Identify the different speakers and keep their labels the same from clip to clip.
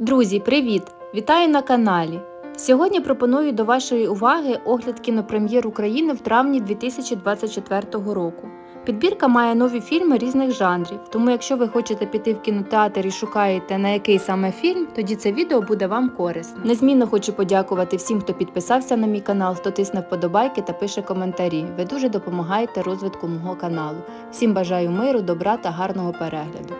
Speaker 1: Друзі, привіт! Вітаю на каналі. Сьогодні пропоную до вашої уваги огляд кінопрем'єр України в травні 2024 року. Підбірка має нові фільми різних жанрів, тому якщо ви хочете піти в кінотеатр і шукаєте на який саме фільм, тоді це відео буде вам корисно. Незмінно хочу подякувати всім, хто підписався на мій канал, хто тисне вподобайки та пише коментарі. Ви дуже допомагаєте розвитку мого каналу. Всім бажаю миру, добра та гарного перегляду.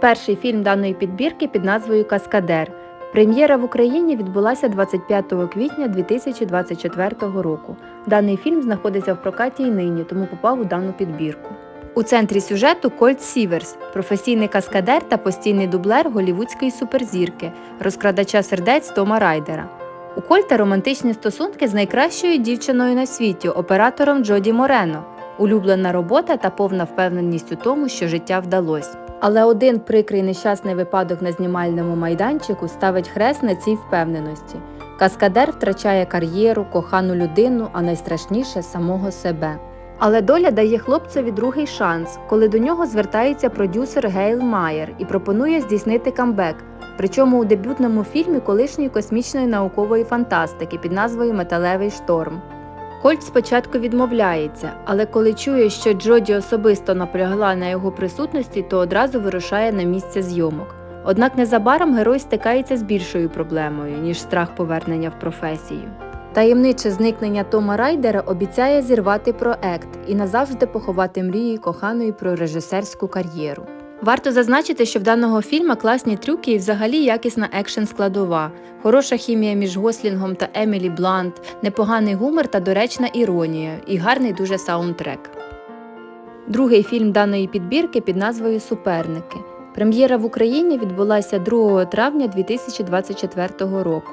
Speaker 1: Перший фільм даної підбірки під назвою Каскадер. Прем'єра в Україні відбулася 25 квітня 2024 року. Даний фільм знаходиться в прокаті і нині, тому попав у дану підбірку. У центрі сюжету Кольт Сіверс, професійний каскадер та постійний дублер голівудської суперзірки, розкрадача сердець Тома Райдера. У Кольта романтичні стосунки з найкращою дівчиною на світі, оператором Джоді Морено, улюблена робота та повна впевненість у тому, що життя вдалося. Але один прикрий нещасний випадок на знімальному майданчику ставить хрест на цій впевненості. Каскадер втрачає кар'єру, кохану людину, а найстрашніше самого себе. Але доля дає хлопцеві другий шанс, коли до нього звертається продюсер Гейл Майер і пропонує здійснити камбек, причому у дебютному фільмі колишньої космічної наукової фантастики під назвою Металевий шторм. Кольт спочатку відмовляється, але коли чує, що Джоді особисто наполягла на його присутності, то одразу вирушає на місце зйомок. Однак незабаром герой стикається з більшою проблемою, ніж страх повернення в професію. Таємниче зникнення Тома Райдера обіцяє зірвати проект і назавжди поховати мрії коханої про режисерську кар'єру. Варто зазначити, що в даного фільму класні трюки і взагалі якісна екшн складова, хороша хімія між Гослінгом та Емілі Блант, непоганий гумор та доречна іронія, і гарний дуже саундтрек. Другий фільм даної підбірки під назвою Суперники. Прем'єра в Україні відбулася 2 травня 2024 року.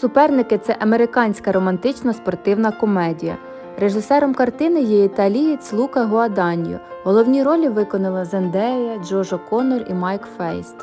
Speaker 1: Суперники це американська романтична спортивна комедія. Режисером картини є італієць Лука Гуаданьо. Головні ролі виконала Зендея, Джошо Коннор і Майк Фейст.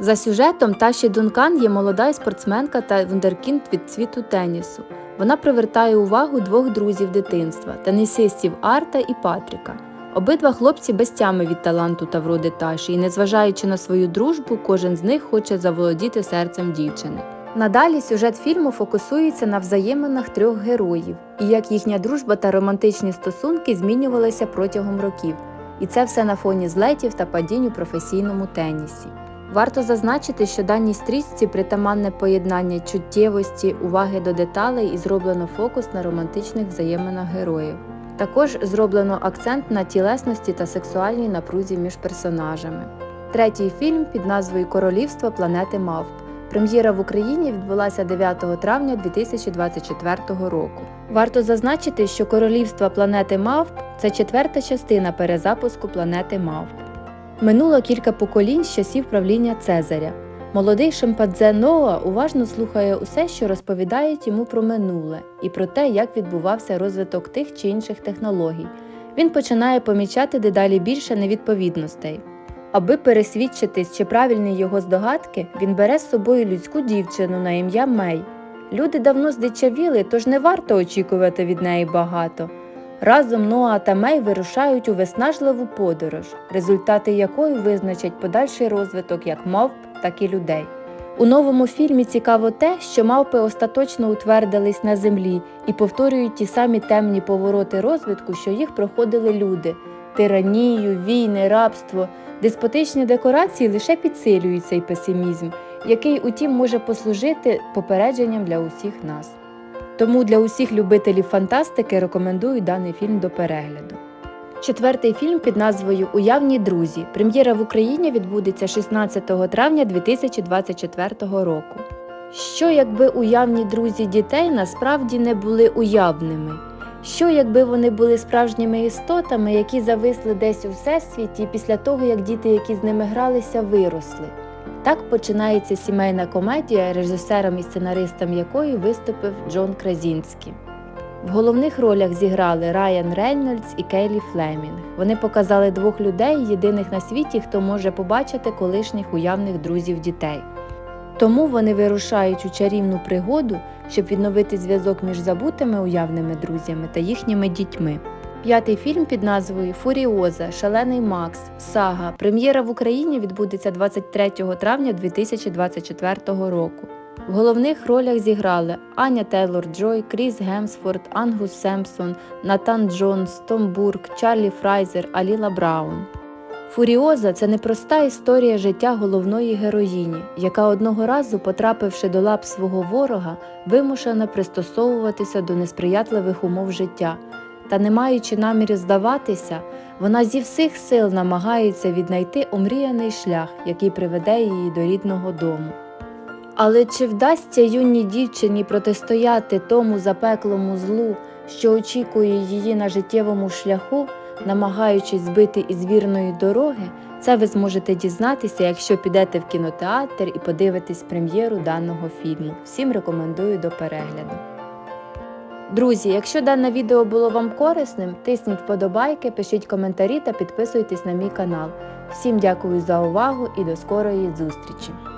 Speaker 1: За сюжетом Таші Дункан є молода спортсменка та вундеркінд від світу тенісу. Вона привертає увагу двох друзів дитинства тенісистів Арта і Патріка. Обидва хлопці без тями від таланту та вроди Таші, і, незважаючи на свою дружбу, кожен з них хоче заволодіти серцем дівчини. Надалі сюжет фільму фокусується на взаєминах трьох героїв і як їхня дружба та романтичні стосунки змінювалися протягом років, і це все на фоні злетів та падінь у професійному тенісі. Варто зазначити, що даній стрічці притаманне поєднання чуттєвості, уваги до деталей і зроблено фокус на романтичних взаєминах героїв. Також зроблено акцент на тілесності та сексуальній напрузі між персонажами. Третій фільм під назвою Королівство планети Мавп. Прем'єра в Україні відбулася 9 травня 2024 року. Варто зазначити, що Королівство планети Мавп це четверта частина перезапуску планети Мавп. Минуло кілька поколінь з часів правління Цезаря. Молодий шимпанзе Ноа уважно слухає усе, що розповідають йому про минуле і про те, як відбувався розвиток тих чи інших технологій. Він починає помічати дедалі більше невідповідностей. Аби пересвідчитись, чи правильні його здогадки, він бере з собою людську дівчину на ім'я Мей. Люди давно здичавіли, тож не варто очікувати від неї багато. Разом Ноа та Мей вирушають у виснажливу подорож, результати якої визначать подальший розвиток як мавп, так і людей. У новому фільмі цікаво те, що мавпи остаточно утвердились на землі і повторюють ті самі темні повороти розвитку, що їх проходили люди тиранію, війни, рабство. Деспотичні декорації лише підсилюють цей песимізм, який, утім, може послужити попередженням для усіх нас. Тому для усіх любителів фантастики рекомендую даний фільм до перегляду. Четвертий фільм під назвою Уявні друзі. Прем'єра в Україні відбудеться 16 травня 2024 року. Що якби уявні друзі дітей насправді не були уявними? Що якби вони були справжніми істотами, які зависли десь у всесвіті після того, як діти, які з ними гралися, виросли? Так починається сімейна комедія, режисером і сценаристом якої виступив Джон Кразінський. В головних ролях зіграли Райан Рейнольдс і Кейлі Флемінг. Вони показали двох людей, єдиних на світі, хто може побачити колишніх уявних друзів дітей. Тому вони вирушають у чарівну пригоду, щоб відновити зв'язок між забутими уявними друзями та їхніми дітьми. П'ятий фільм під назвою Фуріоза Шалений Макс Сага. Прем'єра в Україні відбудеться 23 травня 2024 року. В головних ролях зіграли Аня Тейлор Джой, Кріс Гемсфорд, Ангус Семпсон, Натан Джонс, Том Бурк, Чарлі Фрайзер, Аліла Браун. Фуріоза це непроста історія життя головної героїні, яка одного разу, потрапивши до лап свого ворога, вимушена пристосовуватися до несприятливих умов життя. Та не маючи наміру здаватися, вона зі всіх сил намагається віднайти омріяний шлях, який приведе її до рідного дому. Але чи вдасться юній дівчині протистояти тому запеклому злу, що очікує її на життєвому шляху, намагаючись збити із вірної дороги, це ви зможете дізнатися, якщо підете в кінотеатр і подивитесь прем'єру даного фільму. Всім рекомендую до перегляду. Друзі, якщо дане відео було вам корисним, тисніть вподобайки, пишіть коментарі та підписуйтесь на мій канал. Всім дякую за увагу і до скорої зустрічі!